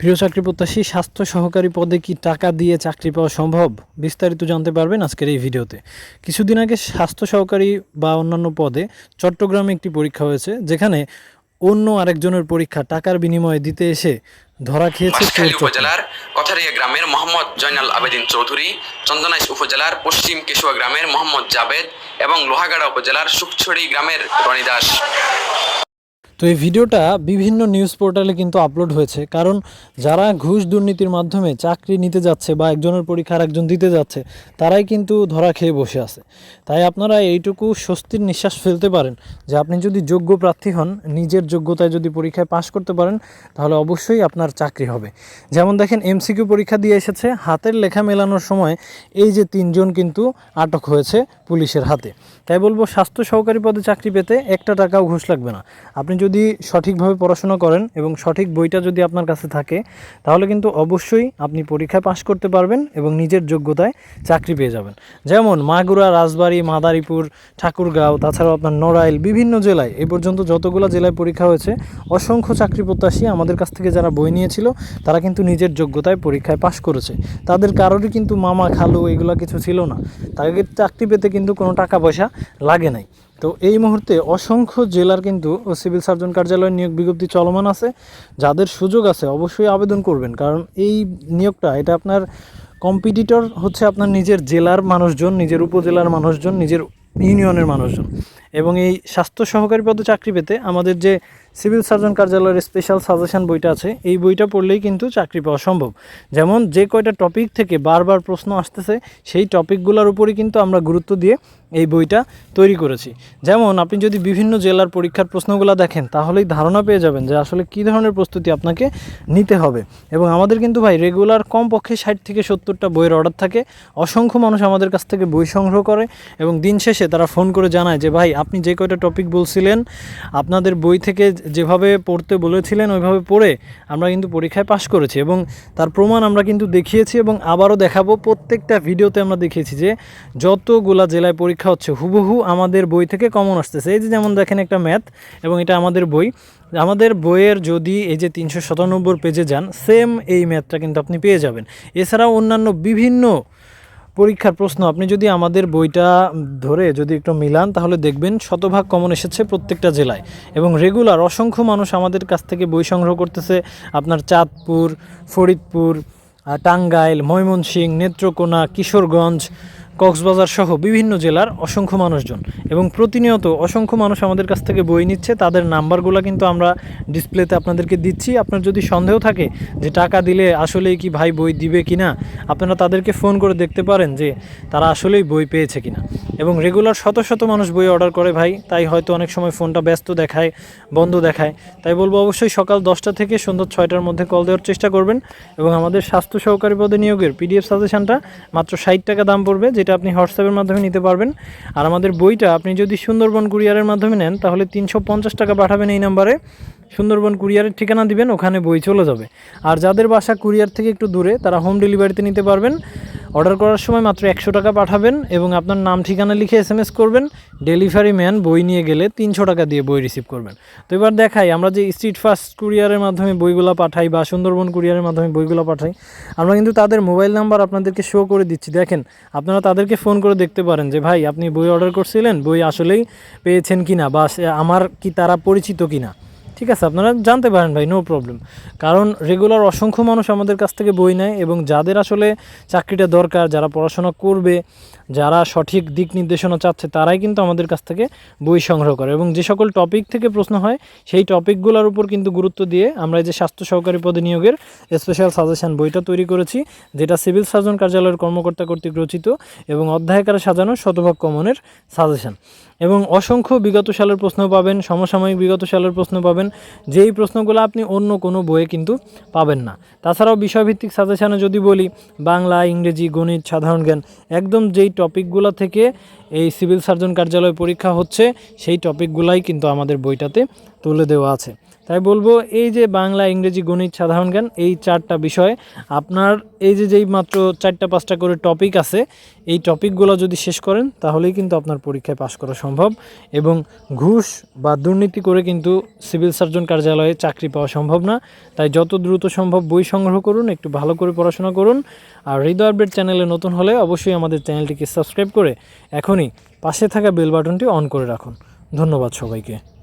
প্রিয় চাকরি প্রত্যাশী স্বাস্থ্য সহকারী পদে কি টাকা দিয়ে চাকরি পাওয়া সম্ভব? বিস্তারিত জানতে পারবেন আজকের এই ভিডিওতে। কিছুদিন আগে স্বাস্থ্য সহকারী বা অন্যান্য পদে চট্টগ্রামে একটি পরীক্ষা হয়েছে যেখানে অন্য আরেকজনের পরীক্ষা টাকার বিনিময়ে দিতে এসে ধরা খেয়েছে। উপজেলার কথারিয়া গ্রামের মোহাম্মদ জয়নাল আবেদিন চৌধুরী চন্দনাইশ উপজেলার পশ্চিম কেশুয়া গ্রামের মোহাম্মদ জাবেদ এবং লোহাগাড়া উপজেলার সুখছড়ি গ্রামের রনি দাস। তো এই ভিডিওটা বিভিন্ন নিউজ পোর্টালে কিন্তু আপলোড হয়েছে। কারণ যারা ঘুষ দুর্নীতির মাধ্যমে চাকরি নিতে যাচ্ছে বা একজনের পরীক্ষা আর একজন দিতে যাচ্ছে, তারাই কিন্তু ধরা খেয়ে বসে আছে। তাই আপনারা এইটুকু স্বস্তির নিঃশ্বাস ফেলতে পারেন যে আপনি যদি যোগ্য প্রার্থী হন, নিজের যোগ্যতায় যদি পরীক্ষায় পাশ করতে পারেন, তাহলে অবশ্যই আপনার চাকরি হবে। যেমন দেখেন এমসিকিউ পরীক্ষা দিয়ে এসেছে, হাতের লেখা মেলানোর সময় এই যে তিনজন কিন্তু আটক হয়েছে পুলিশের হাতে। তাই বলব, স্বাস্থ্য সহকারী পদে চাকরি পেতে একটা টাকাও ঘুষ লাগবে না। আপনি যদি সঠিকভাবে পড়াশোনা করেন এবং সঠিক বইটা যদি আপনার কাছে থাকে, তাহলে কিন্তু অবশ্যই আপনি পরীক্ষায় পাশ করতে পারবেন এবং নিজের যোগ্যতায় চাকরি পেয়ে যাবেন। যেমন মাগুরা, রাজবাড়ী, মাদারীপুর, ঠাকুরগাঁও, তাছাড়াও আপনার নড়াইল, বিভিন্ন জেলায় এ পর্যন্ত যতগুলো জেলায় পরীক্ষা হয়েছে, অসংখ্য চাকরি প্রত্যাশী আমাদের কাছ থেকে যারা বই নিয়েছিল, তারা কিন্তু নিজের যোগ্যতায় পরীক্ষায় পাশ করেছে। তাদের কারোরই কিন্তু মামা, খালু এগুলো কিছু ছিল না। তাদের চাকরি পেতে কিন্তু কোনো টাকা পয়সা লাগে নাই। তো এই মুহূর্তে অসংখ্য জেলার কিন্তু সিভিল সার্জন কার্যালয়ের নিয়োগ বিজ্ঞপ্তি চলমান আছে। যাদের সুযোগ আছে অবশ্যই আবেদন করবেন, কারণ এই নিয়োগটা, এটা আপনার কম্পিটিটর হচ্ছে আপনার নিজের জেলার মানুষজন, নিজের উপজেলার মানুষজন, নিজের ইউনিয়নের মানুষজন। এবং এই স্বাস্থ্য সহকারী পদে চাকরি পেতে আমাদের যে সিভিল সার্জন কার্যালয়ের স্পেশাল সাজেশন বইটা আছে, এই বইটা পড়লেই কিন্তু চাকরি পাওয়া সম্ভব। যেমন যে কয়টা টপিক থেকে বারবার প্রশ্ন আসতেছে, সেই টপিকগুলোর উপরই কিন্তু আমরা গুরুত্ব দিয়ে এই বইটা তৈরি করেছি। যেমন আপনি যদি বিভিন্ন জেলার পরীক্ষার প্রশ্নগুলো দেখেন, তাহলেই ধারণা পেয়ে যাবেন যে আসলে কী ধরনের প্রস্তুতি আপনাকে নিতে হবে। এবং আমাদের কিন্তু ভাই রেগুলার কমপক্ষে ষাট থেকে সত্তরটা বইয়ের অর্ডার থাকে। অসংখ্য মানুষ আমাদের কাছ থেকে বই সংগ্রহ করে এবং দিন শেষে তারা ফোন করে জানায় যে, ভাই, আপনি যে কয়টা টপিক বলছিলেন, আপনাদের বই থেকে যেভাবে পড়তে বলেছিলেন, ওইভাবে পড়ে আমরা কিন্তু পরীক্ষায় পাশ করেছি। এবং তার প্রমাণ আমরা কিন্তু দেখিয়েছি এবং আবারও দেখাবো। প্রত্যেকটা ভিডিওতে আমরা দেখিয়েছি যে, যতগুলা জেলায় পরীক্ষা হচ্ছে হুবহু আমাদের বই থেকে কমন আসতেছে। এই যে যেমন দেখেন একটা ম্যাথ এবং এটা আমাদের বই। আমাদের বইয়ের যদি এই যে তিনশো সাতানব্বই পেজে যান সেম এই ম্যাথটা কিন্তু আপনি পেয়ে যাবেন। এছাড়াও অন্যান্য বিভিন্ন পরীক্ষার প্রশ্ন, আপনি যদি আমাদের বইটা ধরে যদি একটু মিলান, তাহলে দেখবেন শতভাগ কমন এসেছে প্রত্যেকটা জেলায়। এবং রেগুলার অসংখ্য মানুষ আমাদের কাছ থেকে বই সংগ্রহ করতেছে। আপনার চাঁদপুর, ফরিদপুর টাঙ্গাইল, ময়মনসিংহ, নেত্রকোনা, কিশোরগঞ্জ কক্সবাজার সহ বিভিন্ন জেলার অসংখ্য মানুষজন এবং প্রতিনিয়ত অসংখ্য মানুষ আমাদের কাছ থেকে বই নিচ্ছে। তাদের নাম্বারগুলো কিন্তু আমরা ডিসপ্লেতে আপনাদেরকে দিচ্ছি। আপনার যদি সন্দেহ থাকে যে টাকা দিলে আসলেই কি ভাই বই দিবে কি না আপনারা তাদেরকে ফোন করে দেখতে পারেন যে তারা আসলেই বই পেয়েছে কিনা। এবং রেগুলার শত শত মানুষ বই অর্ডার করে ভাই, তাই হয়তো অনেক সময় ফোনটা ব্যস্ত দেখায়, বন্ধ দেখায়। তাই বলব অবশ্যই সকাল দশটা থেকে সন্ধ্যা ছয়টার মধ্যে কল দেওয়ার চেষ্টা করবেন এবং আমাদের স্বাস্থ্য সহকারী পদে নিয়োগের পিডিএফ সাজেশনটা মাত্র ষাট টাকা দাম পড়বে যেটা আপনি হোয়াটসঅ্যাপের মাধ্যমে নিতে পারবেন। আর আমাদের বইটা আপনি যদি সুন্দরবন কুরিয়ারের মাধ্যমে নেন, তাহলে তিনশো পঞ্চাশ টাকা পাঠাবেন এই নাম্বারে। সুন্দরবন কুরিয়ারের ঠিকানা দিবেন, ওখানে বই চলে যাবে। আর যাদের বাসা কুরিয়ার থেকে একটু দূরে, তারা হোম ডেলিভারিতে নিতে পারবেন। অর্ডার করার সময় মাত্র একশো টাকা পাঠাবেন এবং আপনার নাম, ঠিকানা লিখে এস এম এস করবেন। ডেলিভারি ম্যান বই নিয়ে গেলে তিনশো টাকা দিয়ে বই রিসিভ করবেন। তো এবার দেখাই, আমরা যে স্ট্রিট ফাস্ট কুরিয়ারের মাধ্যমে বইগুলো পাঠাই বা সুন্দরবন কুরিয়ারের মাধ্যমে বইগুলো পাঠাই, আমরা কিন্তু তাদের মোবাইল নাম্বার আপনাদেরকে শো করে দিচ্ছি। দেখেন, আপনারা তাদেরকে ফোন করে দেখতে পারেন যে, ভাই, আপনি বই অর্ডার করছিলেন, বই আসলেই পেয়েছেন কিনা বা আমার কি, তারা পরিচিত কিনা? ঠিক আছে, আপনারা জানতে পারেন ভাই নো প্রবলেম কারণ রেগুলার অসংখ্য মানুষ আমাদের কাছ থেকে বই নেয় এবং যাদের আসলে চাকরিটা দরকার, যারা পড়াশোনা করবে, যারা সঠিক দিক নির্দেশনা চাচ্ছে, তারাই কিন্তু আমাদের কাছ থেকে বই সংগ্রহ করে। এবং যে সকল টপিক থেকে প্রশ্ন হয়, সেই টপিকগুলোর উপর কিন্তু গুরুত্ব দিয়ে আমরা এই যে স্বাস্থ্য সহকারী পদে নিয়োগের স্পেশাল সাজেশন বইটা তৈরি করেছি, যেটা সিভিল সার্জন কার্যালয়ের কর্মকর্তা কর্তৃক রচিত এবং অধ্যায়কারে সাজানো শতভাগ কমনের সাজেশন এবং অসংখ্য বিগত সালের প্রশ্ন পাবেন, সমসাময়িক বিগত সালের প্রশ্ন পাবেন। যেই প্রশ্নগুলো আপনি অন্য কোনো বইয়ে কিন্তু পাবেন না। তাছাড়াও বিষয়ভিত্তিক সাজেশানে যদি বলি, বাংলা, ইংরেজি, গণিত, সাধারণ জ্ঞান, একদম যেই টপিকগুলো থেকে এই সিভিল সার্জন কার্যালয় পরীক্ষা হচ্ছে, সেই টপিকগুলাই কিন্তু আমাদের বইটাতে তুলে দেওয়া আছে। তাই বলব, এই যে বাংলা, ইংরেজি, গণিত, সাধারণ জ্ঞান, এই চারটা বিষয় আপনার এই যে যেই মাত্র চারটা, পাঁচটা করে টপিক আছে, এই টপিকগুলো যদি শেষ করেন, তাহলেই কিন্তু আপনার পরীক্ষায় পাশ করা সম্ভব এবং ঘুষ বা দুর্নীতি করে কিন্তু সিভিল সার্জন কার্যালয়ে চাকরি পাওয়া সম্ভব না। তাই যত দ্রুত সম্ভব বই সংগ্রহ করুন, একটু ভালো করে পড়াশোনা করুন। আর হৃদয় আপডেট চ্যানেলে নতুন হলে অবশ্যই আমাদের চ্যানেলটিকে সাবস্ক্রাইব করে এখনই পাশে থাকা বেল বাটনটি অন করে রাখুন। ধন্যবাদ সবাইকে।